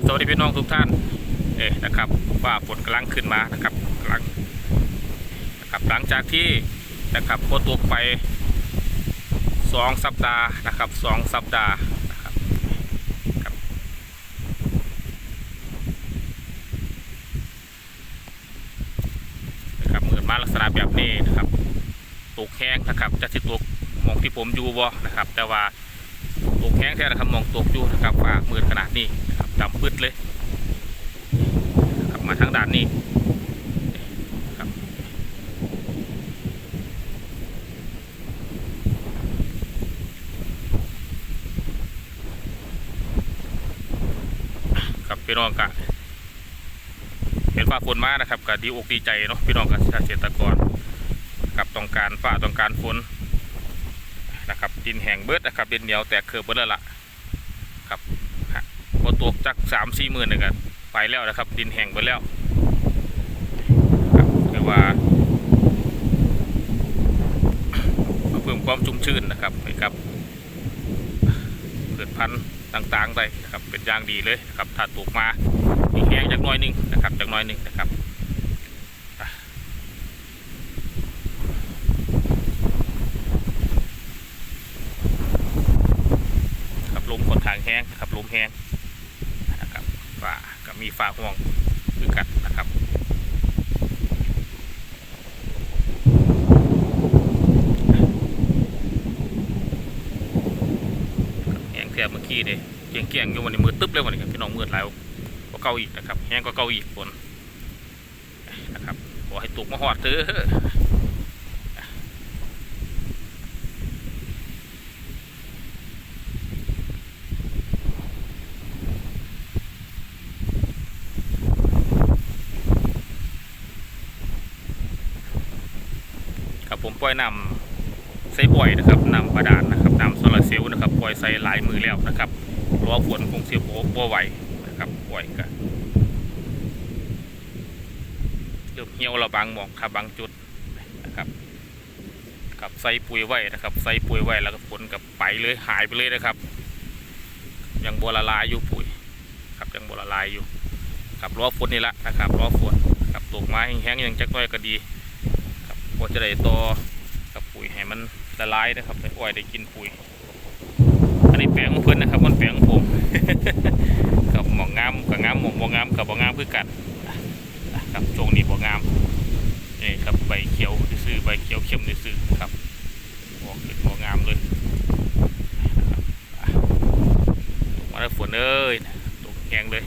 ับสวัสดีพี่น้องทุกท่าน เอ๊ะนะครับ ว่าฝนกำลังขึ้นมานะครับกำลังนะครับหลังจากที่นะครับพอตกไปสองสัปดาห์นะครับสองสัปดาห์นะครับครับนะครับเหมือนมาลักษณะแบบนี้นะครับตกแห้งนะครับจะสิตกมองที่ผมอยู่บ่นะครับ แต่ว่าตกแห้งแท้นะครับมองตกอยู่นะครับว่ามืดขนาดนี้นะครับ ดำปืดเลยนะครับมาทางด้านนี้ครับครับพี่น้องกะเห็นฟ้าฝนมานะครับก็ดีอกดีใจเนาะพี่น้องกับเกษตรกรกับต้องการฟ้าต้องการฝนนะครับดินแห้งเบิดนะครับดินเหนียวแตกเขือเบิดแล้วล่ะครับ ตกจักสามสี่หมื่นนึ่งกันไปแล้วนะครับ ดินแห้งเบิดแล้วครับคือว่าเพิ่มความชุ่มชื้นนะครับให้กับเกิดพันธุ์ต่างๆได้นะครับเป็นอย่างดีเลยนะครับถ้าตกมาอีกแห้งจากน้อยนึงนะครับจากน้อยนึงนะครับครับลมค่อนข้างแห้งครับลมแห้ง ฝ่าก็มีฝ่าห่วงคือกันนะครับแห้งแทบเมื่อกี้เด้เกี่ยงเกี่ยงอยู่วันนี้มือตึ๊บเลยวันนี้พี่น้องมืดแล้วก็เก่าอีกนะครับแห้งก็เก่าอีกฝนนะครับขอให้ตกมาหอดเถอะ ครับ ผมปล่อยนำใส่บ่อยนะครับนำบาดาลนะครับนำโซลาร์เซลล์นะครับปล่อยใส่หลายมือแล้วนะครับรอฝนคงเสียโบ่ไหวนะครับปล่อยกันเริ่มเหี่ยวเราบางหมองครับบางจุดนะครับกับใส่ปุ๋ยไว้นะครับใส่ปุ๋ยไว้แล้วก็ฝนกับไปเลยหายไปเลยนะครับ ยังบัวละลายอยู่ปุ๋ยครับยังบัวละลายอยู่ครับรอฝนนี่ละนะครับรอฝนครับตกไม้แห้งๆยังจักน้อยก็ดี ครับก็จะได้ต่อกับปุ๋ยให้มันละลายนะครับให้อ้อยได้กินปุ๋ย อันนี้แปลงของเพื่อนนะครับ มันแปลงของผมกับหมองงามกับงามหมองบ่งามกับบ่งามคือกันครับช่วงนี้บ่งามนี่ครับใบเขียวซื่อๆใบเขียวเข้มซื่อๆครับออกเป็นบ่งามเลยนะครับอะมาแล้วฝนเอ้ยตกแห้งเลย